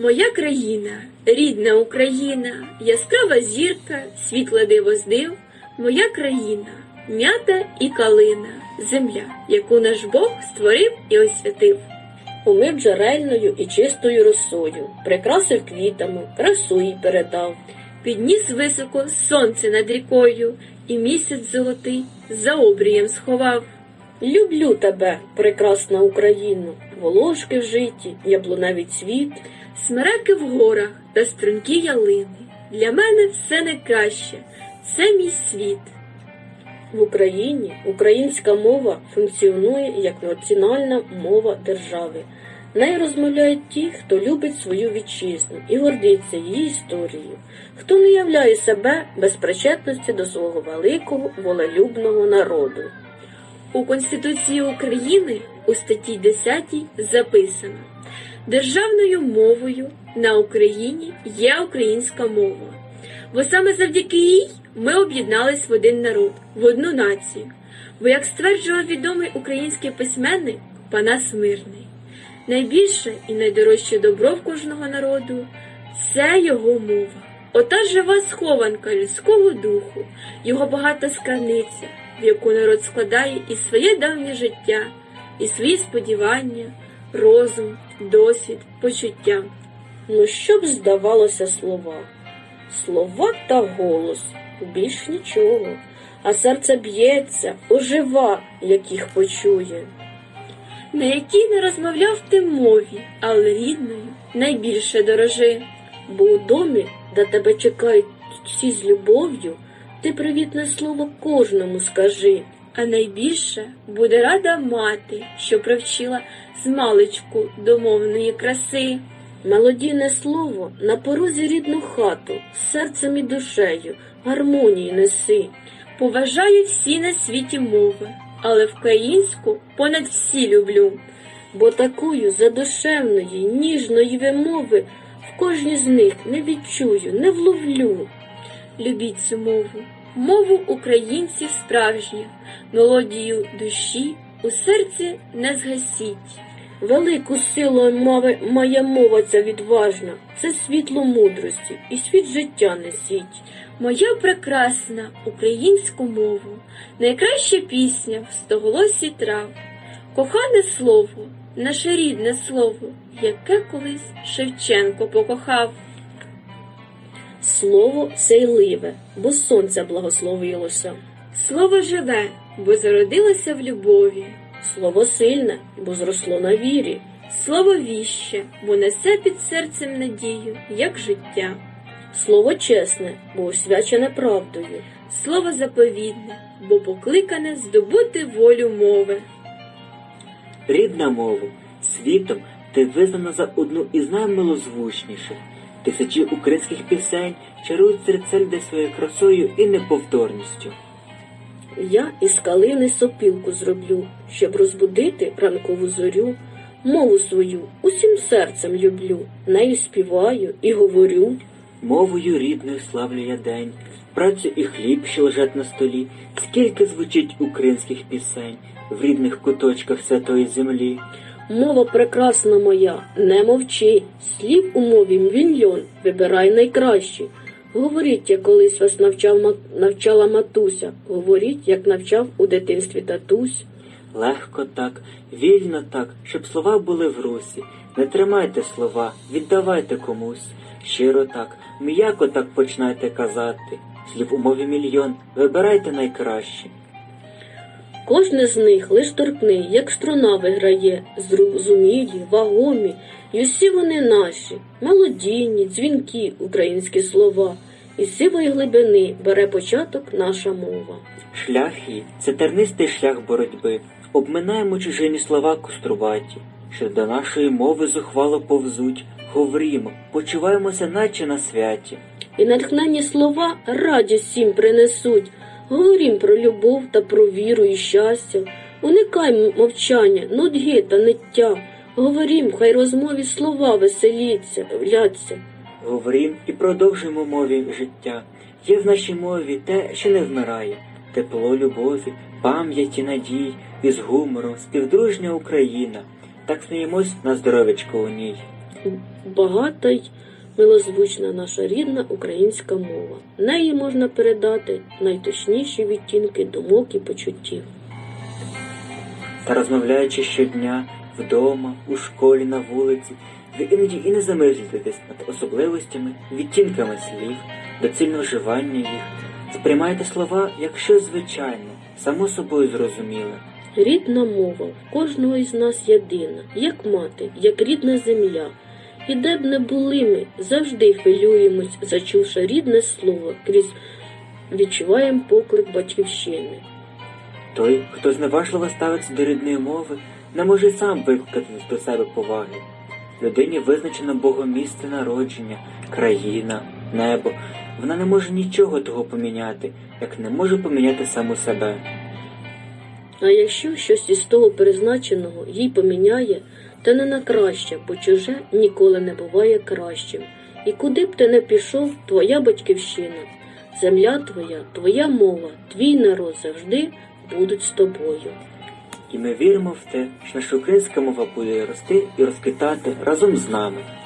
Моя країна, рідна Україна, яскрава зірка, світла диво здив, моя країна, м'ята і калина, земля, яку наш Бог створив і освятив. Умив джерельною і чистою росою, прикрасив квітами, красу їй передав. Підніс високо сонце над рікою, і місяць золотий за обрієм сховав. Люблю тебе, прекрасна Україно, волошки в житті, яблуневий цвіт. Смереки в горах та стрункі ялини. Для мене все найкраще, це мій світ. В Україні українська мова функціонує як національна мова держави. Нею розмовляють ті, хто любить свою вітчизну і гордиться її історією, хто не являє себе без причетності до свого великого волелюбного народу. У Конституції України у статті 10 записано Державною мовою на Україні є українська мова. Бо саме завдяки їй ми об'єднались в один народ, в одну націю. Бо, як стверджував відомий український письменник Панас Мирний, найбільше і найдорожче добро в кожного народу це його мова. Ота жива схованка людського духу, його багата скарниця, в яку народ складає і своє давнє життя, і свої сподівання, розум, досвід, почуття. Ну що б здавалося слова? Слова та голос, більш нічого, а серце б'ється, ожива, як їх почує. на якій не розмовляв ти мові, але рідною найбільше дорожи. Бо у домі, де тебе чекають всі з любов'ю, ти привітне слово кожному скажи. А найбільше буде рада мати, що привчила з маличку до мовної краси. Мелодійне слово на порозі рідну хату, серцем і душею, гармонії неси. Поважаю всі на світі мови, але українську понад всі люблю. Бо такою задушевної, ніжної вимови в кожній з них не відчую, не вловлю. Любіть цю мову, мову українців справжніх, мелодію душі у серці не згасіть. Велику силу мови має мова ця відважна, це світло мудрості і світ життя несіть. Моя прекрасна українську мову, найкраща пісня в стоголосі трав, кохане слово, наше рідне слово, яке колись Шевченко покохав. Слово сейливе, бо сонця благословилося. Слово живе, бо зародилося в любові. Слово сильне, бо зросло на вірі. Слово віще, бо несе під серцем надію, як життя. Слово чесне, бо освячене правдою. Слово заповідне, бо покликане здобути волю мови. Рідна мова, світом ти визнана за одну із наймилозвучніших. Тисячі українських пісень чарують серед де своєю красою і неповторністю. Я із калини сопілку зроблю, щоб розбудити ранкову зорю. Мову свою усім серцем люблю, нею співаю і говорю. Мовою рідною славлю я день, працю і хліб, що лежать на столі, скільки звучить українських пісень в рідних куточках святої землі. Мова прекрасна моя, не мовчи, слів у мові мільйон, вибирай найкращі. Говоріть, як колись вас навчав, навчала матуся, говоріть, як навчав у дитинстві татусь. Легко так, вільно так, щоб слова були в русі. Не тримайте слова, віддавайте комусь. Щиро так, м'яко так починайте казати. Слів у мові мільйон, вибирайте найкращі. Кожне з них лиш торкни, як струна виграє, зрозумілі, вагомі, і усі вони наші, мелодійні, дзвінкі українські слова, із сивої глибини бере початок наша мова. Шлях її це тернистий шлях боротьби. Обминаємо чужині слова коструваті, що до нашої мови зухвало повзуть. Говорімо, почуваємося, наче на святі. І натхненні слова радість всім принесуть. Говорім про любов та про віру і щастя. Уникай мовчання, нудьги та ниття. Говорім, хай розмові слова веселіться, вляться. Говорім і продовжуємо мові життя. Є в нашій мові те, що не вмирає, тепло любові, пам'яті, надій, із гумором, співдружня Україна. Так сміємось на здоровечко у ній. багата й милозвучна наша рідна українська мова. Неї можна передати найточніші відтінки думок і почуттів. Та розмовляючи щодня вдома, у школі, на вулиці, ви іноді і не замислюєтесь над особливостями, відтінками слів, доцільного вживання їх. Сприймайте слова як щось звичайне, само собою зрозуміле. Рідна мова в кожного із нас єдина, як мати, як рідна земля. І де б не були ми, завжди хвилюємось, зачувши рідне слово, крізь відчуваємо поклик батьківщини. Той, хто зневажливо ставиться до рідної мови, не може сам викликати до себе поваги. Людині визначено Богом місце народження, країна, небо. Вона не може нічого того поміняти, як не може поміняти саму себе. А якщо щось із того призначеного їй поміняє, то не на краще, бо чуже ніколи не буває кращим. І куди б ти не пішов, твоя батьківщина, земля твоя, твоя мова, твій народ завжди будуть з тобою. І ми віримо в те, що наша українська мова буде рости і розквітати разом з нами.